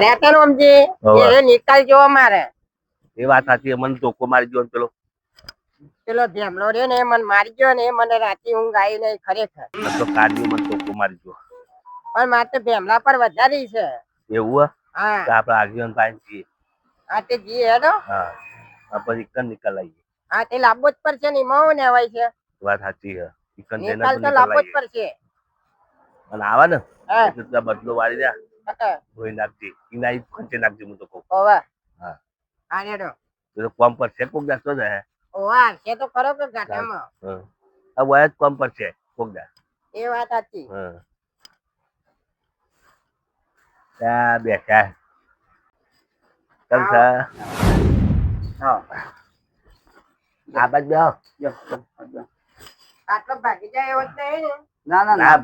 માર્યા હતા હોવે. એ નિકાલ જોવો મારે. એ વાત સાચી મને ધોકો મારી ગયો ને પેલો. પેલો ધેમલો રહ્યો ને મને મારી ગયો ને મને રાતી ઊંઘ આવી નહીં ખરેખર. તો કાઢી મને ધોકો મારી ગયો પણ મારે તો ભેમલા પર વધારી છે. એવું હે? તો આપણે આગેવાન પાસે છીએ હા તે જી હેડો હા. આ પછી ઇકન નિકાલ આવીએ. હા તે લાંબો જ છે ને એમાં ને હોય છે. વાત સાચી ઇકન નિકાલ તો લાંબો જ આવીએ. પડશે અને આવા ને? એટલે બદલો વાળી દે હા, ધોઈ નાખજે ઈ ખંચે નાખજે હું તો કહું. હોવે હા. હા હેડો તો કોમ પર છે કોક દાસ તો ઓવા છે તો ખરો કે ગાટામાં હા આ વયા કોમ પર છે કોક દાસ. એ વાત સાચી. હા. ત્યાં બેઠા. ચાલ હા. આ બાજ બેહો. જો, જો. આટલો ભાગી જાય એવો જ નહીં ને. ના ના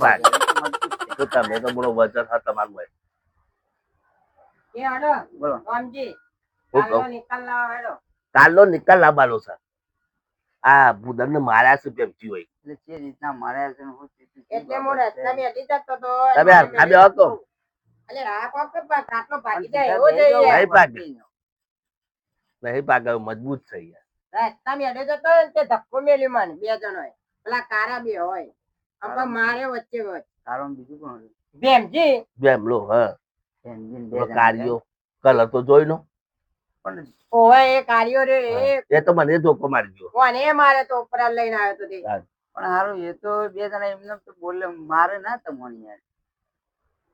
તો તમે તો બોલો વજન હા તમારું હોય. બોલો. હેડો કાલનો નિકાલ લાવવાનો. છે. આ ભૂદન ને માર્યા છે પેમજી હોય. એટલે જે રીતના માર્યા છે એટલે હું બાબત છે. જતો તો તમે આ- આ બેહો અલે આ કોક કે પા- ભાગી જાય એવો બેસી નહીં ભાગે. નહીં પાકા મજબૂત છે યાર રસ્તામાં અડે જતો હોય તે ધક્કો મેલી મને બે જણોએ. પેલા કારા બે હોય. આમ મારે વચ્ચે વચ્ચે તારો બીજું કોણ હતું? ભેમજી. હા. કાર્યો કલર તો જોઈ નો પણ ઓવે એ કાર્યો રે એ તો મને ધોકો મારી ગયો કોને મારે તો ઉપર લઈને આવ્યો તો તે. પણ હારું એ તો બે જણા એમને તો બોલે મારે ના તમને યાર.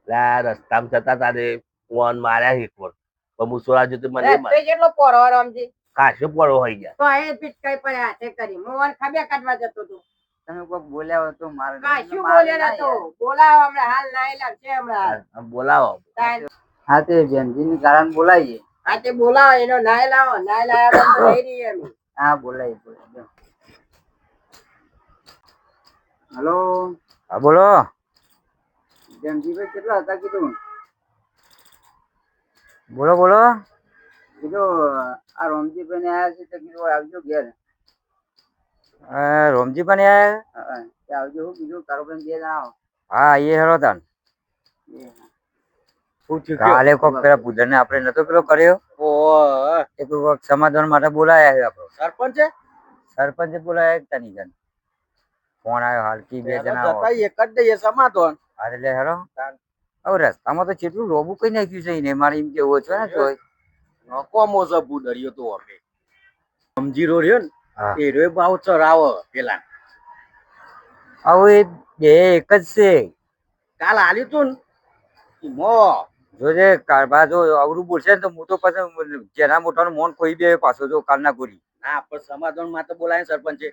યાર રસ્તામાં જતા તારે ફોન માર્યા એક વાર. પણ મુસોરા જોતે મને એ કેટલો પોરો રામજી કાશો પડો હોય ગયા. તો એ પીટકાઈ પડ્યા હાથે કરી. હું વન કાઢવા જતો હતો તમે કોક બોલ્યા હોય તો મારે શું બોલ્યો નતો? બોલાવો હમણાં હાલ નાઈ લાગશે હમણાં. બોલાવો. હા તે બેનજીની કારણ બોલાવીએ. હા તે બોલાવો એનો નાય લાવો. નાય લાવ્યા તો રહી રહીએ અમે. હા બોલાવી બોલાવી હલો? હા બોલો. બેનજીભાઈ કેટલા હતા કીધું? બોલો બોલો. કીધું આ રોમજીભાઈ ને આયા છે તો કીધું આવજો ઘેર. રોમજી પણ આવજો કીધું તારો પણ બે જણા હા એ હેરો તાન. કાલે કોક પેલા પૂજન ને આપણે નતો પેલો કર્યો? એક વખત સમાધાન માટે બોલાયા છે આપણો. સરપંચ? છે સરપંચે બોલાયા એક તની જણ ફોન આવ્યો હાલ કી બે જણા આવો. એક જ દઈએ સમાધાન. હા, એટલે હેરો. હવે રસ્તામાં તો કેટલું લોબુ કઈ નાખ્યું છે એને? મારે એમ કેવું છે ને તોય નકો છે બુદરિયો તો અમે. સમજી રહ્યો ને હા. એ રહ્યો. ભાવ ચરાવો પેલા હવે એ બે એક જ છે. કાલ આલ્યું તું મો. જોજે કારબા જો અવરું બોલશે ને તો હું તો પછી જેના મોટાનું મોન કોઈ બે પાછો જો કાલના ગોરી. ના પણ સમાધાન માટે બોલાય સરપંચે.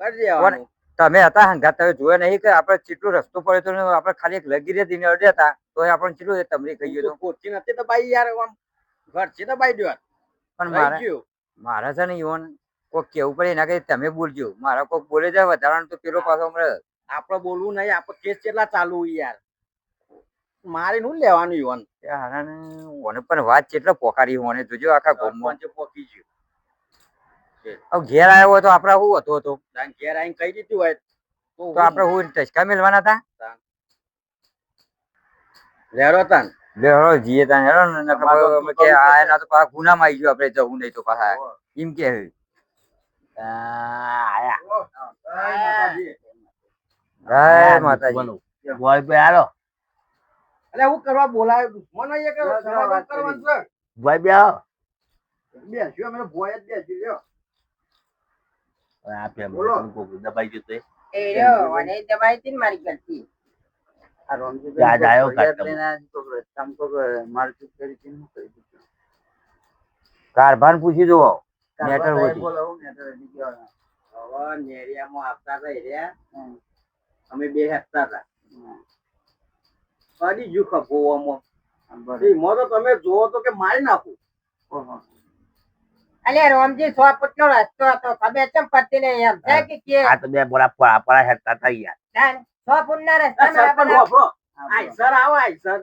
કરી દેવાનું. તમે હતા હંગાત તમે જોયા નહીં કે આપણે કેટલો રસ્તો પડ્યો તો ને આપણે ખાલી એક લગીરે ને અડ્યા હતા તો આપણે કેટલું તમને કહીએ તો કોચી નથી તો ભાઈ યાર આમ ઘર છે તો ભાઈ દ્યો પણ મારા ગયું. મારા છે ને ઈવન કોક કેવું પડે એના કઈ તમે બોલજો. મારા કોક બોલે જાય વધારાનું તો પેલો પાછો હમણાં આપણે બોલવું નહીં આપણે કેસ કેટલા ચાલુ યાર. મારે નું લેવાનું ઈવન ઓને. પણ વાત કેટલો પોકારી ઓને. જોજો આખા ગોમમાં. જે પોકી ગયું. હવે ઘેર આવ્યો હોય તો આપણે શું હતો હતો ઘેર આવીને કહી દીધું હોય તો આપણે હું ટચકા મેળવાના હતા? લેરો તાન. લેરો જીએ તા હેરો ને કે આ એના તો પાછા ગુનામાં આવી ગયો આપણે જવું નહીં તો પાછા. એમ કે હે. જય માતાજી. બે અલે હું કરવા એ કે સમાધાન કરવાનું છે? બોય બે આવો. બેસ્યો અમે ભોય જ બેસી લ્યો આ બોલો. કોક દબાઈ જતો એ. એ રહ્યો અને દબાઈ હતી ને મારી ગલતી આ રસ્તામાં કોક મારપીટ કરી કરી દીધું? કારભાન પૂછી સાહેબ હોતી. હવે નેરિયામાં આવતા હતા એરિયા અમે બે હેપતા હતા. પડી ગયું ખભોવામાં એમાં તો તમે જોવો તો કે મારી નાખું. ઓહો. અલે રોમજી સો ફૂટનો રસ્તો હતો. ખબર ચમ પડતી નહીં એમ. છે કે કે? આ તો બે બોલા પડા હેરતા હતા યાર. સો રસ્તા સર આવો સર.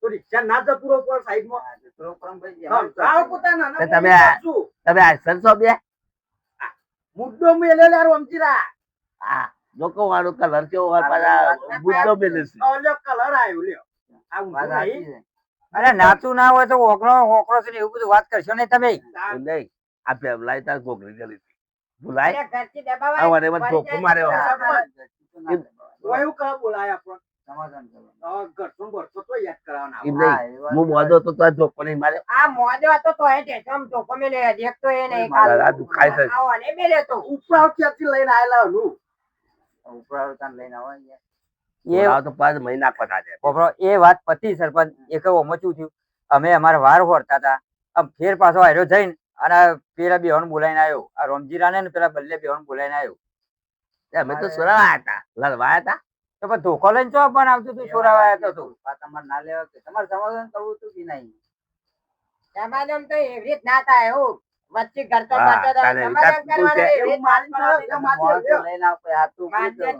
તો રિક્ષા ના જતું રહો પર સાઈડમાં. હા, તો પ્રોગ્રામ ભાઈ આવો પોતાના ના તમે. તમે આ સંસો બે? મુદ્દો મેલે લાર વમચીરા આ લોકો વાળો કલર કેવો હોય પાછા મુદ્દો મેલે છે. ઓલો કલર આવ્યો લ્યો. આ વાત ઊંધું નહીં અરે નાતું ના હોય તો ઓકળો ઓકળો છે ને એવું બધું વાત કરશો ને. તમે નહીં. આ પેવલાય તાર ગોગરી ગલી ભૂલાય? આ. મને મને ધોકો માર્યો એવું કયા બોલાય આપણને સમાધાન કરવાનું. ઘરનું ભરતો તો યાદ કરાવવાના ઈ હા, નહીં એ વાત હું મોદો તો તાર ધોકો નહીં માર્યો. આ મોજો હતો તો એ ટેચમ ધોકો મેલે હજી એક તો એ નહીં મારા આ દુખાય છે આવો અને મેલે તો. ઉપરાવ ક્યાંથી લઈને આયેલા હલું ઉપર આવતા લઈને આવો એ બોલાવો તો પાંચ મહિના પતા છે પોપડો એ વાત પતી સરપંચ. એક ઓમચું થયું? અમે અમારે વાર હોરતા હતા. આમ ફેર પાછો હાર્યો જઈને અને પેલા બેહોન બોલાઈને આવ્યો આ રોમજીરાને ને પેલા બલ્લે બેહોન બોલાઈને આવ્યો અમે તો સુરાવા હતા. લડવા હતા. તો પણ ધોકો લઈને ચો પણ આવતું તું સોરાવાયા તો આ તમારે ના લેવા કે તમારે સમાધાન કરવું હતું કે નહીં સમાધાન તો એવી રીત ના થાય એવું વચ્ચે ઘર તો. સમાધાન કરવાનું છે. એવું? લઈને આવો,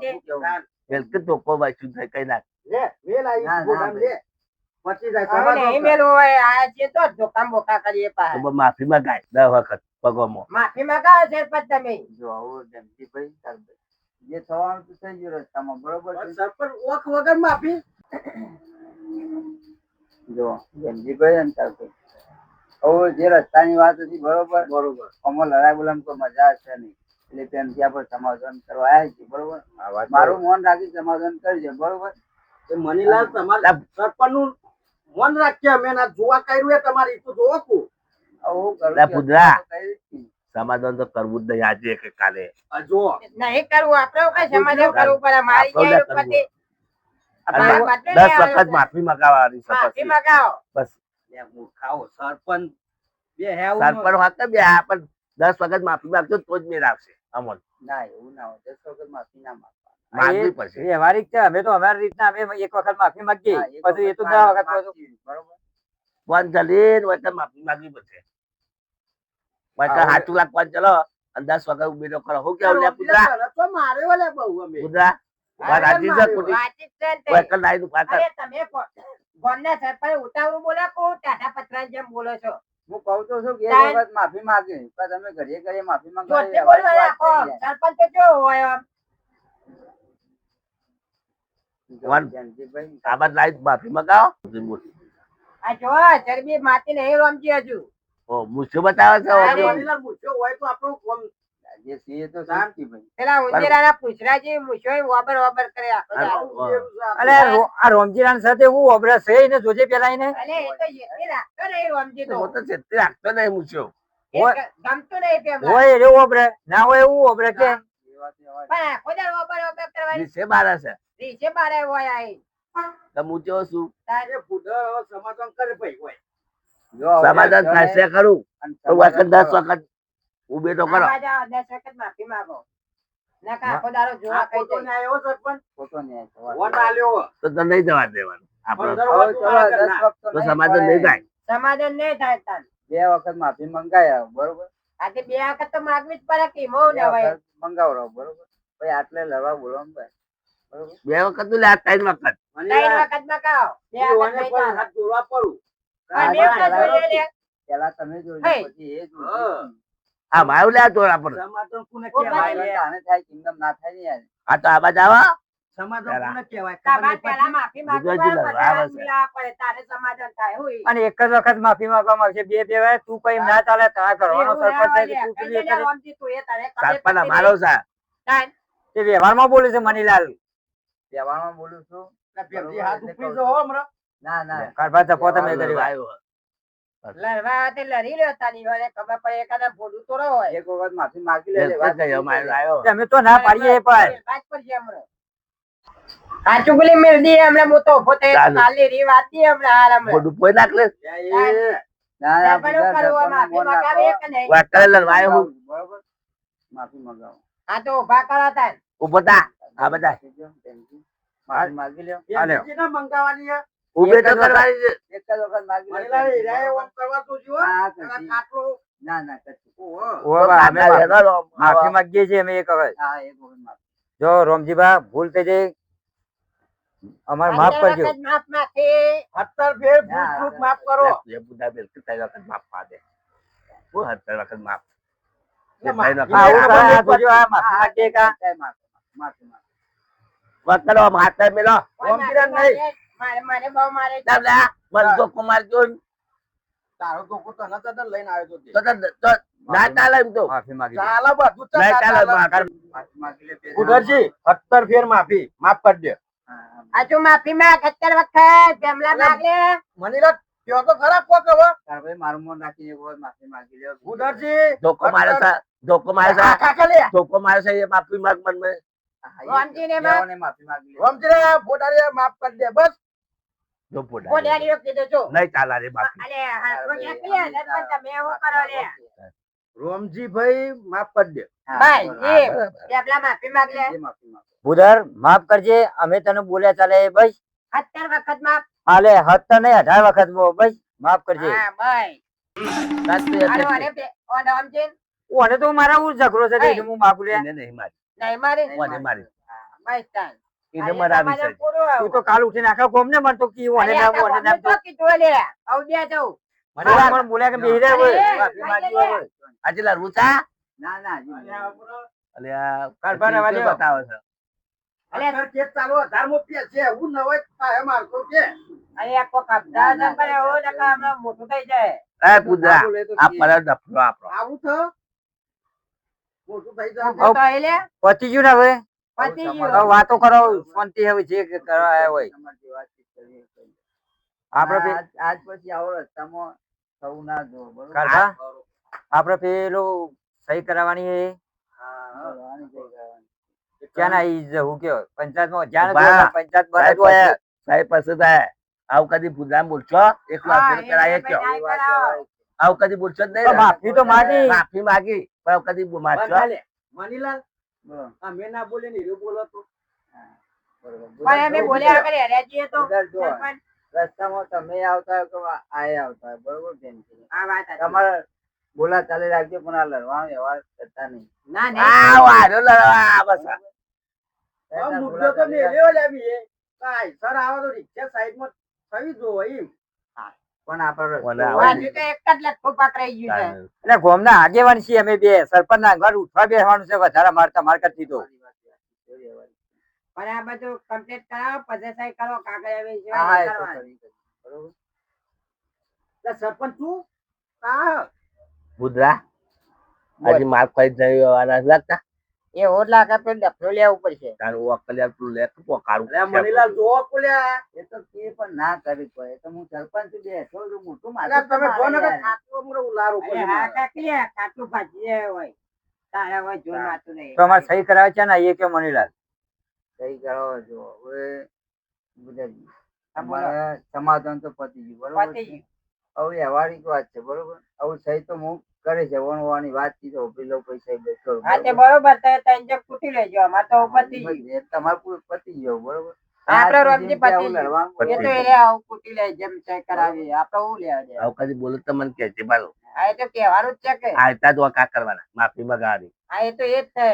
પૂછો, છે. ધોકો કઈ નાખ લે વેલ આવી લે સમાધાન નહીં કર. મેલું હોય આયા છીએ તો ધોકામ કરીએ પાછા. તો માફી માંગાય દસ વખત પગોમાં માફી તમે જો આવું જમજીભાઈ, તારભાઈ. જે થવાનું તો થઈ ગયું રસ્તામાં બરોબર છે? સરપંચ ઓખ વગર માફી જો જમજીભાઈ અને તારભાઈ. હવે જે રસ્તાની વાત હતી બરોબર? બરોબર. આમાં લડાઈ બોલામ કોઈ મજા હશે નહીં. એટલે તેમથી આપણે સમાધાન કરવા આવ્યા છીએ બરોબર? મારું મન રાખી સમાધાન કરજે બરોબર? એ મનીલાલ તમારે સરપંચ મન રાખીએ અમે જોવા કર્યું એ તમારી તો જોવા કુ આવું કરું લે સમાધાન તો કરવું જ નહીં આજે કે કાલે. જો નહીં કરવું આપણે કઈ સમાધાન કરવું પડે. મારી જાય ઉપરથી અને આ બધું દસ વખત માફી મગાવવાની માફી બસ. સરપંચ. બે હેવ સરપંચ હોત બે આ પણ દસ વખત માફી માંગજો તો જ મેળ આવશે અમોન. ના એવું ના હોય. દસ વખત માફી ના માંગવા વ્યવહારિક છે. અમે તો અમારી રીતના અમે એક વખત માફી માંગીએ. પછી એ તો વખત દસ વખત બરોબર? માફી માંગવી પડશે. સાચું લાખ ચલો અંદાજ વગર ઉમેરો કરો. હું કેવું લે કુદરા તો મારે વાલે બહુ અમે કુદરા વાત આજી જ ખોટી? વાતચીત છે ને તે. કોઈ કલ લાઈન ઊભા કર. અરે તમે ગામના સરપંચ ઉતાવળું બોલો કો ટાટા પત્રાની જેમ બોલો છો? હું કહું તો છું કે વખત માફી માંગે. પણ તમે ઘડીએ ઘરે માફી માંગો સરપંચ તો કેવો હોય આમ? માફી માંગાવો. આ જો ચરબી માતી નહીં રમજી હજુ. મૂછો બતાવે છે મૂછો મૂછ્યો હોય તો આપણું કોમ જે છીએ તો પેલા ઉંદીરાના જે વબર કરે અલે આ રોમજીરાન સાથે હું ઓબરા છે એને જોજે પેલા એને? અલે એ તો યેતી રાખતો નહીં રમજી તો. તો છેતરી રાખતો નહીં મૂછો. એ નહીં પેલા હોય ઓબરે ના હોય એવું ઓબરે કે? પણ વબર કરવાની. છે બારા છે રીસે બારે હોય આઈ તો મૂછો શું? સમાધાન કરે ભાઈ હોય. સમાધાન થશે ખરું. તો વખત દસ વખત ઉભે તો કરો. દસ વખત માફી માંગો. બે વખત માફી મંગાયા બરોબર? આજે બે વખત તો માગવી જ પડે કે મોં વખત બરોબર? આટલે લડવા બોલવાનું બે વખત લે ત્રણ વખત. ત્રણ વખત મગાવો. બે વખત જોડવા પડું. પણ બે હા, વખત હા, જોઈએ લે. પેલા તમે જોજો પછી એ જોજો. આ મારું લે આ સમાધાન કોને કહેવાય? આને થાય કિંમત ના થાય ને યાર. આ તો આબાદ આવા. સમાધાન કોને કહેવાય? તમારે પહેલા માફી માંગવી બીજો પડે, જિલ્લો, પછી બરાબર હાથ છે. મિલાવવા પડે, તારે સમાધાન થાય હોય. અને એક જ વખત માફી માંગવામાં આવશે બે બે વાર તું કઈ ના ચાલે તારા કરવાનો સરપંચ તું પેલી કરે. ઓમથી તું સરપંચ વ્યવહારમાં બોલે છે મનીલાલ. વ્યવહારમાં બોલું છું. હાથ જો હમણાં. ના ના કારભા જપો તમે આવ્યો, કરી આવ્યો. લડવા લડી રહ્યો તાની વારે ખબર પડે એકાદા ભોળું તો રહો. એક વખત માફી માગી લે વખત ગયો, મારો આવ્યો. અમે તો ના પાડીએ પણ વાત પર છે હમણાં. કાચું ગુલી મેળ દી તો ઊભો થયો ચાલો. રી વાત દી હમણાં નાખ લે ના ના માફી મંગાવે? લડવાયો હું બરોબર માફી મંગાવો આ તો ઊભા કરો તાન. ઊભો થા આ બધા માફી માગી લ્યો. બીજી ના મંગાવાની છે. ઉભેટો કરવાની છે એક જ વખત માગી thank you. ઓમ કરવા તો જો ખાટલો. ના ના. ઓ અમે માફી- માફી માંગીએ છીએ અમે એક વખત હા એક વખત માફી જો રોમજીભા ભૂલ થઈ જઈ અમારે માફ કરજો માફ માફી. હત્તર ફેર ભૂલ ચૂક માફ કરો એ બુઢા બેલ કે ત્રણ વખત માફ પા દે ઓ હત્તર વખત માફ આમ હાથ મેલો ઓમ માફી કિરણ માંગે, મારે મને બહુ મારે. ચાલ ધોકો મારજો તારો ધોકો તને તને લઈને આવ્યો તો તો તો- તો ના ચાલે એમ તો માફી માંગી લે. બધું ચાલે, નહીં ચાલે ચાલે. માફી. માફી માંગી લે ઉધરજી સત્તર ફેર માફી માફ કરી દે હા, હા. હજુ માફી માંગ સત્તર વખત જમલા માગ લે મનીલા કયો તો ખરા કોક હવે તાર ભાઈ મારું મોન રાખીને કોઈ માફી માંગી લે ઉધરજી ધોકો મારે છે ધોકો મારે કાકા ધોકો મારે એ માફી માંગ મન મેં. રામજીને માં- માફી માંગી લે ફોટારી માફ કરી દે બસ જો પોડા. કોડિયારીઓ કીધું છું નહીં ચાલે રે માફી અલે હા કોડિયા કીએ સરપંચ તમે એવું કરો લે. રોમજીભાઈ માફ કરી ભાઈ, એ. બરાબર. માફી માંગ લે જે માફી માંગે. ભૂદર માફ કરજે અમે તને બોલ્યા ચાલે વખત માફ. હાલે હત્તર નહીં અઢાર વખત બો- બસ. માફ કરજે. હા ભાઈ સાચું ઓ ઓને તો મારા ઉર ઝઘડો છે એટલે હું માફ લે? નહીં મારી. નહીં મારી. ઓને મારી. તાન. એને આજે મરાવી છે તું તો કાલ ઉઠીને આખા ગોમ ને મન કી ઓને અરે નામ આખા ઓને નામ તો લે આવું બે જવું મને પણ બોલ્યા કે બેહી રહે હોય. માફી માંગી હોય. આજે લા રૂચા? ના ના અલે આ કારભાર રહેવા કેવું છે. અલે, અરે કેસ ચાલુ હજારમો પેજ છે હું ન હોય તો એ મારતો કે. અરે આખો કબજા ન કરે હો નકર હમણાં મોટું થઈ જાય. એ પૂજા આ પર આપણો. આવું તો? મોટું થઈ જાય. તો પતી ગયું ને હવે? વાતો કરો શાંતિ હવે જે કરવા આવ્યા હોય. આપડે આજ પછી આવો રસ્તામાં સૌ ના જો બરોબર? આપડે પેલું સહી કરાવવાની હા, આની જઈ કરવાની. ક્યાં ના ઈ જવું કયો? પંચાયત જ્યાં પંચાયત સાહેબ પાસે- થાય. આવું કદી પૂજા બોલશો? એક હા, કરાય કયો. વાત આવું કદી બોલશો જ નહીં માફી તો માગી. માફી માગી પણ કદી મનીલાલ? મેં ના બોલે ને એ બોલો તો. પણ અમે બોલ્યા કરે જઈએ તો. રસ્તામાં તમે આવતા હોય કે આએ આવતા હોય બરોબર બેન આ વાત. તમારે બોલા ચાલી રાખજો પણ આ લડવાનો વ્યવહાર કરતા નહીં. ના ના. આ વારો લડવા બસ મુદ્દો તો મેલ્યો લાવી એ. કાઈ સર આવો તો રિક્ષા સાઈડમાં થઈ જો એમ. છે. એટલે ગોમના આગેવાન છીએ અમે બે સરપંચ ના ઘર ઉઠવા બેસવાનું છે વધારે મારતા માર કરતી તો. તમારી વાત સાચી છે, વ્યવહાર. પણ આ બધું કમ્પ્લીટ કરાવો પછી કરો કાગળ આવી. બરોબર. સરપંચ તું કા બુધરા આજે માફ કરી જાય એવા લાગતા? એ ઓર લાગે પેલું ડફલો લેવું પડશે તારું અકલ્યા તું લે તું પોકારું અરે મનીલાલ જો કોલ્યા એ તો કે પણ ના કરી કોઈ. તો હું સરપંચ બે બેઠો છું, મોટું અરે માથું તમે ફોન કે યાર. ખાતું ઉલારો અરે હા મારે. કાકી ભાજી હોય. તારે હોય જો માતું નહીં. તો અમાર સહી કરાવે છે ને એ કે મનીલાલ? સહી કરાવો જો હવે બધા હા, સમાધાન તો પતી ગયું બરોબર પતી ગયું. હવે વ્યવહારિક વાત છે બરોબર? હવે સહી તો હું કરે છે વણવાની વાતથી તો પૈસા બેઠો હા તે બરોબર? તમે ત્રણ જણ કૂટી લેજો અમારે તો પતી ગયું. તમારે પૂરું પતી ગયો બરોબર? આ કે આવું પતી ગયું. એ તો હોય. આવું કૂટી લે જેમ સહી કરાવી આપણે હું લેવા દે? આવું કદી બોલો તો મને કહેજે બાલો. આ તો કહેવાનું જ છે કે. આવતા તો કા કરવાના માફી મગાવી આ એ તો એ જ છે.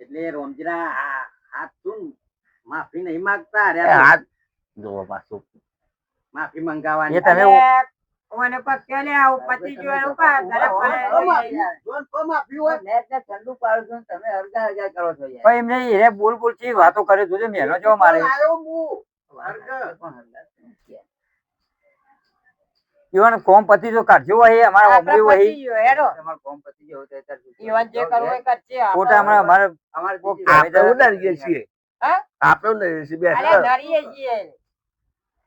એટલે રોમજીના આ હાથ તું માફી નહીં માંગતા અરે હાથ જોવો પાછું. માફી મંગાવવાની. તમે અરે, મને લે આવું પતિ ગયું ઊભા કા ઘરે તો પડે જોન હોય ઠંડુ છો તમે હરગા હરગા કરો છો યાર. પણ એમને એ બોલ વાતો કરે જોજે મેનો જો મારે. હું. ઈવન કોમ પતિ જો કાઢજો હોય અમારા ઓમરી હોય હેડો. તમારે કોમ પતિ જો હોય તો ઈવન જે કરવું એ કરજે ખોટા અમારે અમારે વાત આપણે છે. છીએ. હા? આપણે ડરીએ છીએ બે અરે નડીએ છીએ.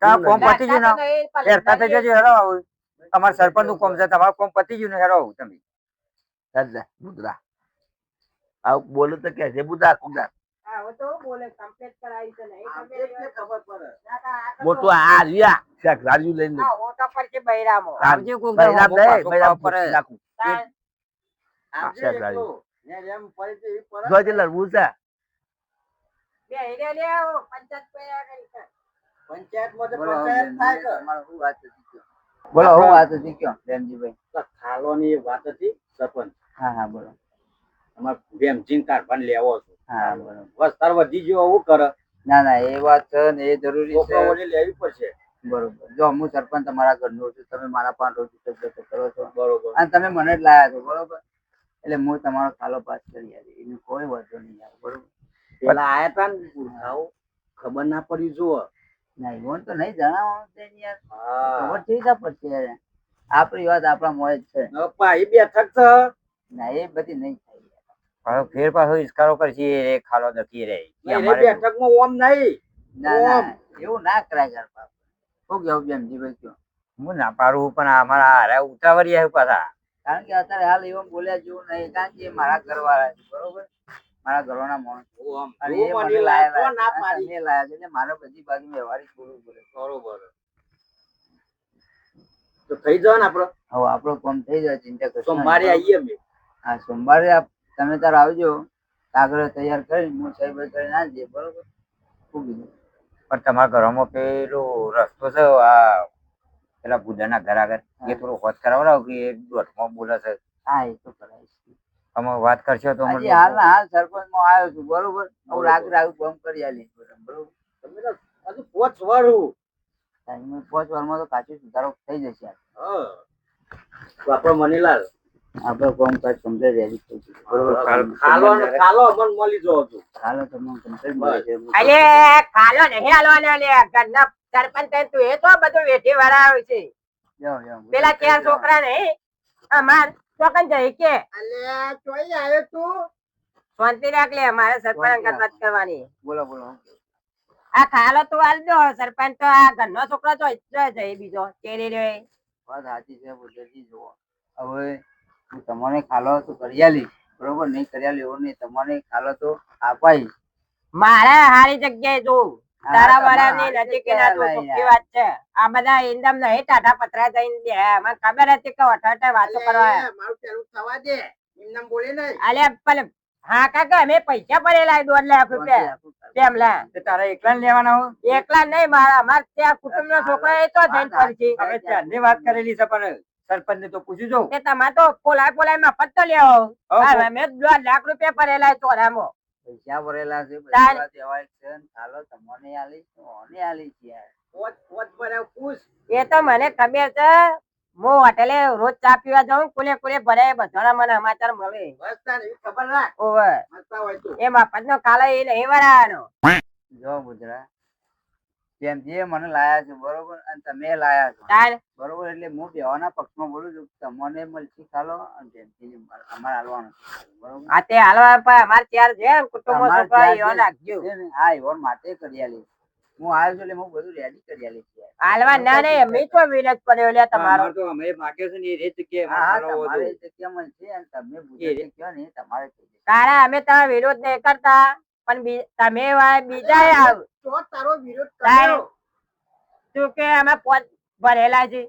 કાં કોમ પતિ જો ના ને? તો નહીં, પણ હેરતા થઈ નડીએ જજો હેરો આવું. તમારા સરપંચનું કોમ છે તમારું કોમ પતી ગયું ને હેરો તમે. બુધરા આવું બોલું તો કે છે બુધા કુદા મોટું આ શાક રાજુ લઈને પંચાયત પૈયા બોલો હતી હું વાત હતી કયો? પ્રેમજીભાઈ. ખાલોની વાત હતી સરપંચ. હા હા બોલો. અમારે ભેમજીન કારભાન લેવો છે. હા બોલો. બસ વધી જીજો હું કરે. ના ના એ વાત છે ને એ જરૂરી છે. લેવી પડશે. બરોબર. જો હું સરપંચ તમારા ઘરનો છું તમે મારા પાંચ રોજ કરો છો. બરોબર. અને તમે મને જ લાયા છો બરોબર? એટલે હું તમારો ખાલો પાસ કરી આવી. એનું કોઈ વાંધો નહીં આવે બરોબર? પેલા આયા તા ને ખબર ના પડી જુઓ. ના ઈવોન તો નહીં જણાવવાનું છે યાર. ખબર છે કા પડશે આપણી વાત આપણા મોય જ છે. પપ્પા એ બેઠક છે. ના એ બધી નહીં થાય ફેર પાછો ઇસ્કારો કરશે એ ખાલો નથી રે. નહીં, બેઠકમાં ઓમ નહીં. ના ના એવું ના કરાય બાપ. શું કેવું બેનજીભાઈ કયો? હું ના પાડું પણ અમારા હારે ઉતાવળી આવ્યું પાછા. કારણ કે અત્યારે હાલ એવું બોલ્યા જેવું નહીં કારણ કે મારા ઘરવાળા છે બરોબર? મારા ઘરવાળા માણસ મારે બધી બાજુ વ્યવહારિક બોલવું પડે બરોબર. તો થઈ જાવ ને આપડે હવે આપણો કોમ થઈ જાય ચિંતા કરશો સોમવારે આવીએ અમે. હા સોમવારે તમે તાર આવજો. કાગળ તૈયાર કરી હું સાહેબ કરી ના દે બરોબર? પણ તમારા ઘરમાં પેલો રસ્તો છે આ પેલા બુધાના ઘર આગળ એ થોડું હોત કરાવડાવો કે એ દોઢમાં બોલે છે હા એ તો કરાવીશ. તમે વાત કરશો તો હજી મને હાલ હાલ સરપંચમાં આવ્યો છું બરોબર? હું રાગ રાગ બમ કરી આલી. બરોબર? તમે તો હજુ પોચ ટાઈમે પાંચ વારમાં તો કાચો સુધારો થઈ જશે હા. આપણો મનીલાલ. આપણે કામ કાજ કમ્પ્લીટ રેડી થઈ જશે બરોબર ખાલો ખાલો મળી હાલો તમને કમ્પ્લીટ મળે છે અલે ખાલો નહીં હાલવાનો લે ઘરના સરપંચ થઈને તું એ તો બધું વેઠી વરાવે છે. પેલા ચાર છોકરા નહીં અમાર ચોકન જઈ કે? અલે ચોઈ આવ્યો તું. શાંતિ રાખ લે મારે સરપંચ અંગત વાત કરવાની. બોલો બોલો. આ ખાલો તું દો સરપંચ તો આ ઘરનો છોકરો તો ઈચ્છો જઈ બીજો ચેરી રે. વાત સાચી છે બુદ્ધજી જો હવે હું તમને ખાલો તો કરિયાલી બરોબર? નહીં કરિયાલી આલી એવું નહીં. તમને ખાલો તો આપાઈ મારે હારી જગ્યાએ જોઉં. તારા વાળા ની નજીક ના. વાત છે? આ બધા ઇન્દમ નહીં ટાટા પતરા જઈને દે મને ખબર હતી કે અઠવાટે વાતો કરવા. મારું પેલું થવા દે. ઇન્દમ બોલે નહીં અલે પલે હા કાકા અમે પૈસા ભરેલા દોઢ લાખ રૂપિયા. કેમ લા? તે એકલા લેવાના હોય? એકલા નહીં મારા અમાર ત્યાં કુટુંબ નો છોકરો એ તો જઈને પડશે અમે ત્યારની વાત કરેલી છે પણ સરપંચ ને તો પૂછી જો કે તમારે તો પોલાય પોલાયમાં પત્તો લેવો. મેં હા, દોઢ લાખ રૂપિયા ભરેલા ચોરામાં. પૈસા ભરેલા છે વાત એવા છે ને તમને પોચ પોચ પૂછ એ તો મને ખબર છે હું હોટેલે રોજ ચા પીવા જાઉં કુલે કુલે ભરાય બધાના મને સમાચાર મળે. બસ તાને એવી ખબર રાખ. ઓવે. મસ્તા હોય તું. એ મફત નો કાલે એ નહીં વરાવાનો જો ગુજરા જેમ જે મને લાયા છે બરોબર? અને તમે લાયા છો. બરોબર? એટલે હું દેવાના પક્ષમાં બોલું છું તમને મળશે ખાલો અને જેમથી અમારે હાલવાનું બરોબર? આ તે હાલવા પણ અમારે ચાર છે કુટુંબ તમારે છોકરો એવો નાખજો. છે ને, માટે કરી આલી. હું આવ્યો છું એટલે હું બધું રેડી કરી આલી યાર. હાલવા ના નહીં અમે તો વિરોધ પડ્યો લે તમારો. તો અમે માગ્યો છે ને એ રીત કે હા હા તમારે જગ્યા મળશે અને તમે ગુજરાતી કહો ને તમારે કારણ અમે તમારો વિરોધ નહીં કરતા. પણ તમે બીજા આવ. તો તારો વિરોધ કર્યો. તું કે અમે પોત ભરેલા છે.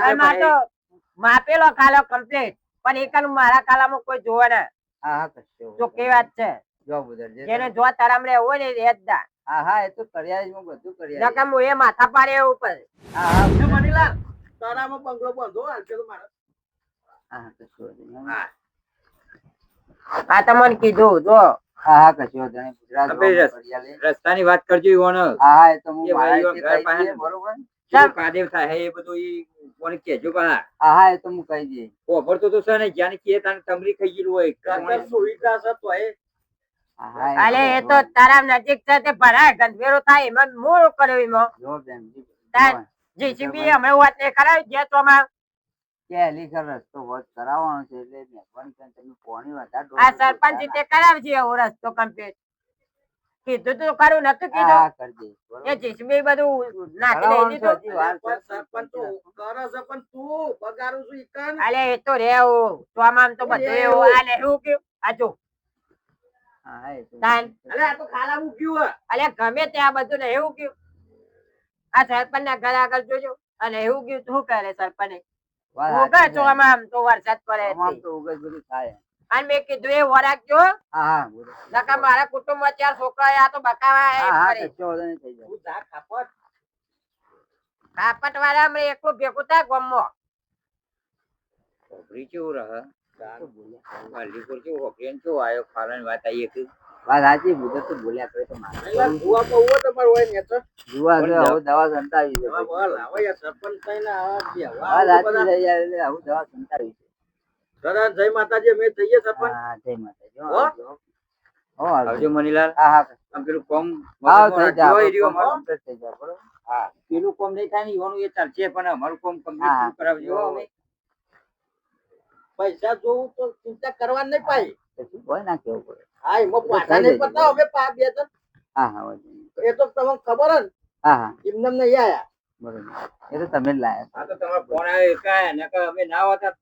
આમાં માપેલો ખાલો કમ્પ્લીટ પણ એક મારા ખાલામાં કોઈ જોવે ના. કેવી વાત છે? જો તારામ રે હોય ને એ જ દા. હા હા એ તો કર્યા હું બધું કરી આલીશ. નકર હું એ માથા પાડે એવું ઉપર હા હા મનીલાલ તારામાં બંગલો બંધો હાલ પેલું મારા હા કશો નહીં. હા. તમને કીધું જો હા હા કશો વાંધો નહીં. ગુજરાત. રસ્તાની વાત કરજો ઈવોને. હા હા એ તો હું મારા ઘર પાસે બરોબર કાદેવ થાય એ બધું ઈ કોને કેજો. હા હા એ તો હું કહી દઈએ ઓભળતો તો છે ને જ્યાં કે તમરી ખાઈ ગયેલું હોય સુવિધા છે તો એ અલે એ તો તારા નજીક છે તે ભરાય ગંધવેરો થાય એમાં મૂળ કર્યો એમાં. જીસીબી અમે વાત નહીં કરાવી દે તો માં કે એલીસર રસ્તો વોચ કરાવવાનો છે એટલે મહેરબાની કરીને તમે પોણી વધારે આ સરપંચ તે કરાવજે એવો રસ્તો કમ્પ્લીટ કીધું તું ખરું નતું કીધું? હા, કરી દઈશ, એ જીસીબી બધું નાખી દઈ દીધું. સરપંચ તો કરે છે પણ તું બગાડું છું ઈકન અલે એ તો રેવું તો બધું એવું એ તો તાન. આ મૂક્યું હે અલે ગમે ત્યાં બધું ને એવું કયું આ સરપંચ ના ઘર આગળ જોજો. અને એવું કયું શું કરે સરપંચ? તો વરસાદ પડે આમાં તો ઉગજ બધું થાય. અને મેં કીધું એ વરાગજો હા હા મારા કુટુંબમાં ચાર છોકરા આ તો બકાવા જા ખાપટ. કાપટ વાળા એકલું ભેગું થાય ગમો રહે? તો કેવું હોભળી કેવું આયો? ખાવાની વાત આઈ એક વાત સાચી બુધર તો બોલ્યા કરે તો મારે જુવા તો હોય તમારું હોય ને તો જુવા પણ હવે દવા સંતાવી છે બોલ હવે યાર સરપંચ થઈને આ બેહવા વાત સાચી બધા. યાર એટલે આવું દવા સંતાવી છે. દાદા જય માતાજી અમે જઈએ સરપંચ? હા જય માતાજી. હો, હો? આવજો. મનીલાલ. હા હા. આમ પેલું કોમ હા થઈ જાય એ રહ્યું આપણું અમારું. થઈ જાય બરોબર? હા. પેલું કોમ નહીં થાય ને ઈવાનું એ ચાલશે પણ અમારું કોમ કમ્પ્લીટ. કરાવજો. અમે પૈસા જોવું તો ચિંતા કરવા નહીં પાઈ. પછી કોઈ ના કેવું પડે. હા એમાં તો પાછા નહીં પડતા અમે પા બે જણ હા હા એ તો તમને ખબર હે ને હા હા. એમને નહીં આયા. બરોબર. એ તો તમે જ લાયા આ તો તમારો ફોન આવ્યો એકાય નકર અમે ના હોતા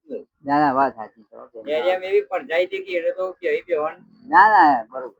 ના ના વાત સાચી છે. એરિયામાં એવી પડજાઈ હતી કે એને તો કેવી બેહવાનું? ના ના બરોબર.